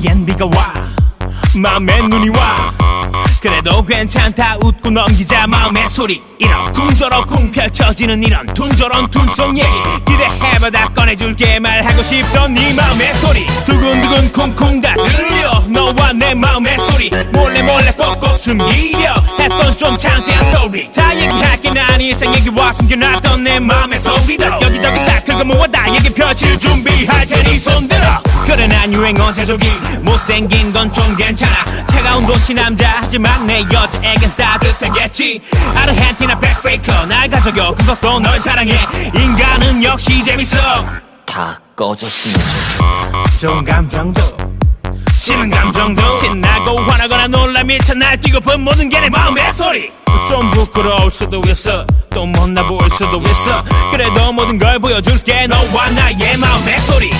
머리엔 비가 와. 마음에 눈이 와. 그래도 괜찮다 웃고 넘기자 마음의 소리. 이런 쿵저럭쿵 펼쳐지는 이런 둔저런 둔속 얘기. 기대해봐 다 꺼내줄게 말하고 싶던 네 마음의 소리. 두근두근 쿵쿵 다 들려. 너와 내 마음의 소리. 몰래 몰래 꼭꼭 숨기려. 했던 좀 창피한 스토리 다 얘기할게 난 일상 얘기와 숨겨놨던 내 마음의 소리도. 여기저기 싹 긁어모아 다 얘기 펼칠 준비할 테니 손 난 유행어 제조기 못생긴 건 좀 괜찮아. 차가운 도시 남자 하지만 내 여자에겐 따뜻하겠지. 아르헨티나 백브레이커 날 가져겨. 그것도 널 사랑해. 인간은 역시 재밌어. 다 꺼졌으면 좋겠다. 좋은 감정도 심한 감정도. 신나고 화나거나 놀라 미쳐 날뛰고픈 모든 게 내 마음의 소리. 좀 부끄러울 수도 있어. 또 못나 보일 수도 있어. 그래도 모든 걸 보여줄게. 너와 나의 마음의 소리